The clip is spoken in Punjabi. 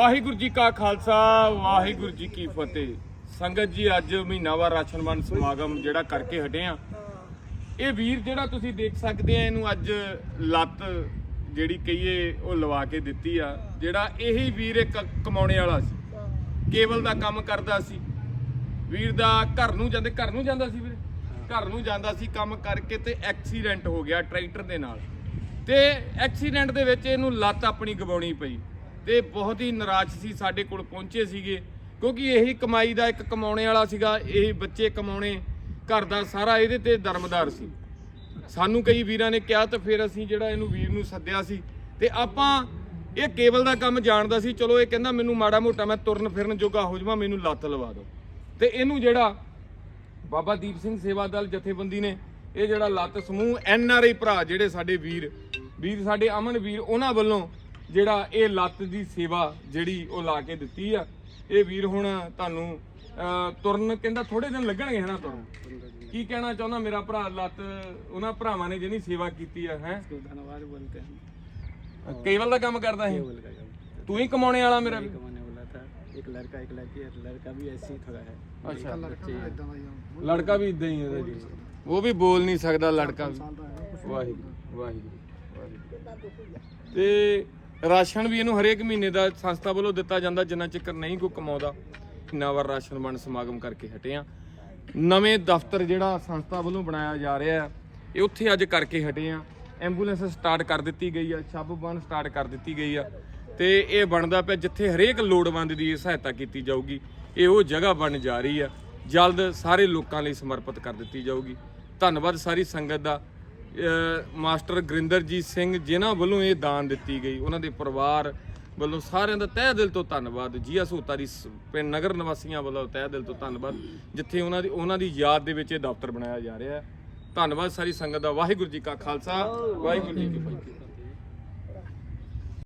ਵਾਹਿਗੁਰੂ ਜੀ ਕਾ ਖਾਲਸਾ, ਵਾਹਿਗੁਰੂ ਜੀ ਕੀ ਫਤਿਹ। ਸੰਗਤ ਜੀ, ਅੱਜ ਮਹੀਨਾਵਾਰ ਰਾਸ਼ਨਵੰਡ ਸਮਾਗਮ ਜਿਹੜਾ ਕਰਕੇ ਹਟੇ ਆ। ਇਹ ਵੀਰ ਜਿਹੜਾ ਤੁਸੀਂ ਦੇਖ ਸਕਦੇ ਆ, ਇਹਨੂੰ ਅੱਜ ਲੱਤ ਜਿਹੜੀ ਕਹੀਏ, ਉਹ ਲਵਾ ਕੇ ਦਿੱਤੀ ਆ। ਜਿਹੜਾ ਇਹੀ ਵੀਰ ਇੱਕ ਕਮਾਉਣੇ ਵਾਲਾ ਸੀ। ਕੇਵਲ ਦਾ ਕੰਮ ਕਰਦਾ ਸੀ। ਵੀਰ ਦਾ ਘਰ ਨੂੰ ਜਾਂਦੇ, ਘਰ ਨੂੰ ਜਾਂਦਾ ਸੀ ਵੀਰ? ਘਰ ਨੂੰ ਜਾਂਦਾ ਸੀ ਕੰਮ ਕਰਕੇ ਤੇ ਐਕਸੀਡੈਂਟ ਹੋ ਗਿਆ ਟਰੈਕਟਰ ਦੇ ਨਾਲ। ਤੇ ਐਕਸੀਡੈਂਟ ਦੇ ਵਿੱਚ ਇਹਨੂੰ ਲੱਤ ਆਪਣੀ ਗਵਾਉਣੀ ਪਈ। ਤੇ ਬਹੁਤ ਹੀ ਨਿਰਾਸ਼ ਸੀ, ਸਾਡੇ ਕੋਲ ਪਹੁੰਚੇ ਸੀਗੇ। ਕਿਉਂਕਿ ਇਹੀ ਕਮਾਈ ਦਾ ਇੱਕ ਕਮਾਉਣੇ ਵਾਲਾ ਸੀਗਾ, ਇਹ ਬੱਚੇ ਕਮਾਉਣੇ, ਘਰ ਦਾ ਸਾਰਾ ਇਹਦੇ ਤੇ ਦਰਮਦਾਰ ਸੀ। ਸਾਨੂੰ ਕਈ ਵੀਰਾਂ ਨੇ ਕਿਹਾ ਤਾਂ ਫਿਰ ਅਸੀਂ ਜਿਹੜਾ ਇਹਨੂੰ ਵੀਰ ਨੂੰ ਸੱਦਿਆ ਸੀ। ਤੇ ਆਪਾਂ ਇਹ ਕੇਬਲ ਦਾ ਕੰਮ ਜਾਣਦਾ ਸੀ, ਚਲੋ ਇਹ ਕਹਿੰਦਾ ਮੈਨੂੰ ਮਾੜਾ ਮੋਟਾ ਮੈਂ ਤੁਰਨ ਫਿਰਨ ਜੋਗਾ ਹੋ ਜਾਵਾਂ, ਮੈਨੂੰ ਲੱਤ ਲਵਾ ਦਿਓ। ਤੇ ਇਹਨੂੰ ਜਿਹੜਾ ਬਾਬਾ ਦੀਪ ਸਿੰਘ ਸੇਵਾਦਲ ਜਥੇਬੰਦੀ ਨੇ, ਇਹ ਜਿਹੜਾ ਲੱਤ ਸਮੂਹ ਐਨ ਆਰ ਆਈ ਭਰਾ ਜਿਹੜੇ ਸਾਡੇ ਵੀਰ ਵੀਰ ਸਾਡੇ ਅਮਨ ਵੀਰ, ਉਹਨਾਂ ਵੱਲੋਂ ਜਿਹੜਾ ਇਹ ਲੱਤ ਦੀ ਸੇਵਾ ਜਿਹੜੀ ਉਹ ਲਾ ਕੇ ਦਿੱਤੀ ਆ ਇਹ ਵੀਰ ਹੁਣ ਤੁਹਾਨੂੰ ਅਹ, ਤੁਰਨ ਕਹਿੰਦਾ ਥੋੜੇ ਦਿਨ ਲੱਗਣਗੇ ਹਨਾ ਤੁਰਨ ਕੀ ਕਹਿਣਾ ਚਾਹੁੰਦਾ ਮੇਰਾ ਭਰਾ ਲੱਤ ਉਹਨਾਂ ਭਰਾਵਾਂ ਨੇ ਜਿਹਨੀ ਸੇਵਾ ਕੀਤੀ ਆ ਹੈ तो धन्यवाद बोलते हैं ਕੇਵਲ ਦਾ ਕੰਮ ਕਰਦਾ ਸੀ केवल का काम ਤੂੰ ਹੀ ਕਮਾਉਣੇ ਵਾਲਾ ਮੇਰਾ ਵੀ कमाने वाला था एक लड़का एक लड़की है लड़का भी ऐसे ही थोड़ा है ਅੱਛਾ बच्चे हैं। ਲੜਕਾ ਵੀ ਇਦਾਂ ਹੀ ਹੈ ਜੀ ਉਹ ਵੀ ਬੋਲ ਨਹੀਂ ਸਕਦਾ ਲੜਕਾ ਵੀ ਵਾਹਿਗੁਰੂ ਵਾਹਿਗੁਰੂ ਵਾਹਿਗੁਰੂ ਤੇ ਰਾਸ਼ਨ ਵੀ ਇਹਨੂੰ ਹਰੇਕ ਮਹੀਨੇ ਦਾ ਸੰਸਥਾ ਵੱਲੋਂ ਦਿੱਤਾ ਜਾਂਦਾ, ਜਿੰਨਾ ਚਿਰ ਨਹੀਂ ਕੋਈ ਕਮਾਉਂਦਾ। ਨਵਾਂ ਰਾਸ਼ਨ ਵੰਡ ਸਮਾਗਮ ਕਰਕੇ ਹਟੇ ਆ। ਨਵੇਂ ਦਫ਼ਤਰ ਜਿਹੜਾ ਸੰਸਥਾ ਵੱਲੋਂ ਬਣਾਇਆ ਜਾ ਰਿਹਾ ਹੈ, ਇਹ ਉੱਥੇ ਅੱਜ ਕਰਕੇ ਹਟੇ ਆ। ਐਂਬੂਲੈਂਸ ਸਟਾਰਟ ਕਰ ਦਿੱਤੀ ਗਈ ਆ ਛੱਬ ਬਨ ਸਟਾਰਟ ਕਰ ਦਿੱਤੀ ਗਈ ਆ। ਤੇ ਇਹ ਬਣਦਾ ਪਿਆ ਜਿੱਥੇ ਹਰੇਕ ਲੋੜਵੰਦ ਦੀ ਸਹਾਇਤਾ ਕੀਤੀ ਜਾਊਗੀ, ਇਹ ਉਹ ਜਗ੍ਹਾ ਬਣ ਜਾ ਰਹੀ ਆ। ਜਲਦ ਸਾਰੇ ਲੋਕਾਂ ਲਈ ਸਮਰਪਿਤ ਕਰ ਦਿੱਤੀ ਜਾਊਗੀ। ਧੰਨਵਾਦ ਸਾਰੀ ਸੰਗਤ ਦਾ। ਮਾਸਟਰ ਗਰਿੰਦਰਜੀਤ ਸਿੰਘ ਜਿਨ੍ਹਾਂ ਵੱਲੋਂ ਇਹ ਦਾਨ ਦਿੱਤੀ ਗਈ, ਉਹਨਾਂ ਦੇ ਪਰਿਵਾਰ ਵੱਲੋਂ ਸਾਰਿਆਂ ਦਾ ਤਹਿ ਦਿਲ ਤੋਂ ਧੰਨਵਾਦ, ਜੀਆ ਸੋਤਾਰੀ ਪਿੰਡ ਨਗਰ ਨਿਵਾਸੀਆਂ ਵੱਲੋਂ ਤਹਿ ਦਿਲ ਤੋਂ ਧੰਨਵਾਦ, ਜਿੱਥੇ ਉਹਨਾਂ ਦੀ ਉਹਨਾਂ ਦੀ ਯਾਦ ਦੇ ਵਿੱਚ ਇਹ ਦਫ਼ਤਰ ਬਣਾਇਆ ਜਾ ਰਿਹਾ ਹੈ। ਧੰਨਵਾਦ ਸਾਰੀ ਸੰਗਤ ਦਾ, ਵਾਹਿਗੁਰੂ ਜੀ ਕਾ ਖਾਲਸਾ, ਵਾਹਿਗੁਰੂ ਜੀ ਕੀ ਫਤਿਹ।